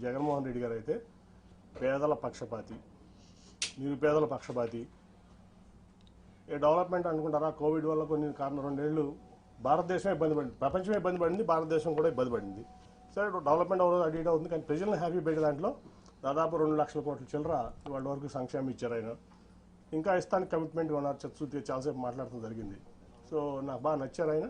జగన్మోహన్ రెడ్డి గారు అయితే పేదల పక్షపాతి నిరుపేదల పక్షపాతి. ఏ డెవలప్మెంట్ అనుకుంటారా? కోవిడ్ వల్ల కొన్ని కారణం రెండేళ్ళు భారతదేశం ఇబ్బంది పడింది. ప్రపంచమే ఇబ్బంది పడింది భారతదేశం కూడా ఇబ్బంది పడింది. సరే డెవలప్మెంట్ అవ్వదు అటు అవుతుంది కానీ ప్రజలను హ్యాపీ పెట్టే దాంట్లో దాదాపు రెండు లక్షల కోట్ల చిల్లర వాళ్ళ వరకు సంక్షేమం ఇచ్చారు ఆయన. ఇంకా ఇస్తానికి కమిట్మెంట్ ఉన్నారు చచ్చు చాలాసేపు మాట్లాడటం జరిగింది. సో నాకు బాగా నచ్చారు ఆయన.